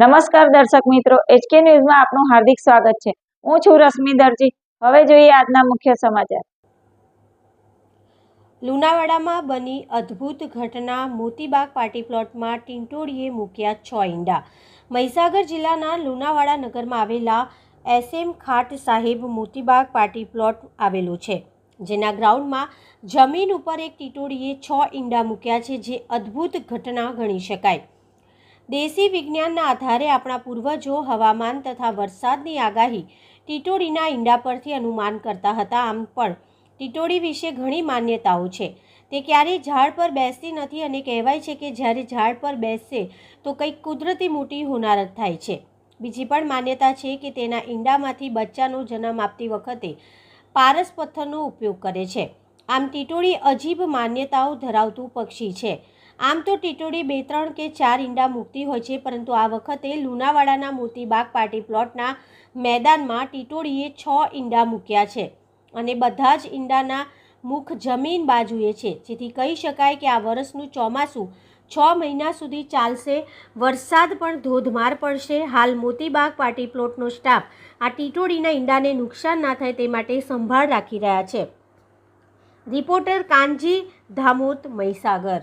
નમસ્કાર દર્શક મિત્રો એચકે ન્યૂઝમાં આપનું હાર્દિક સ્વાગત છે. હું છું રશ્મિ દરજી. હવે જોઈએ આજના મુખ્ય સમાચાર. લુણાવાડામાં બની અદ્ભુત ઘટના. મોતીબાગ પાર્ટી પ્લોટમાં ટીંટોળીએ મૂક્યા છ ઈંડા. મહીસાગર જિલ્લાના લુણાવાડા નગરમાં આવેલા એસએમ ખાટ સાહેબ મોતીબાગ પાર્ટી પ્લોટ આવેલો છે, જેના ગ્રાઉન્ડમાં જમીન ઉપર એક ટીટોળીએ છ ઈંડા મૂક્યા છે, જે અદ્ભુત ઘટના ગણી શકાય. દેશી વિજ્ઞાનના આધારે આપણા પૂર્વજો હવામાન તથા વરસાદની આગાહી ટીટોડીના ઈંડા પરથી અનુમાન કરતા હતા. આમ પણ ટીટોડી વિશે ઘણી માન્યતાઓ છે. તે ક્યારેય ઝાડ પર બેસતી નથી અને કહેવાય છે કે જ્યારે ઝાડ પર બેસશે તો કંઈક કુદરતી મોટી હોનારત થાય છે. બીજી પણ માન્યતા છે કે તેના ઈંડામાંથી બચ્ચાનો જન્મ આપતી વખતે પારસ પથ્થરનો ઉપયોગ કરે છે. આમ ટીટોડી અજીબ માન્યતાઓ ધરાવતું પક્ષી છે. આમ તો ટીટોડી બે ત્રણ કે ચાર ઈંડા મૂકતી હોય છે, પરંતુ આ વખતે લુણાવાડાના મોતીબાગ પાર્ટી પ્લોટના મેદાનમાં ટીટોડીએ છ ઈંડા મૂક્યા છે અને બધા જ ઈંડાના મુખ જમીન બાજુએ છે. જેથી કહી શકાય કે આ વર્ષનું ચોમાસું છ મહિના સુધી ચાલશે. વરસાદ પણ ધોધમાર પડશે. હાલ મોતીબાગ પાર્ટી પ્લોટનો સ્ટાફ આ ટીટોળીના ઈંડાને નુકસાન ના થાય તે માટે સંભાળ રાખી રહ્યા છે. રિપોર્ટર કાનજી ધામોત મહીસાગર.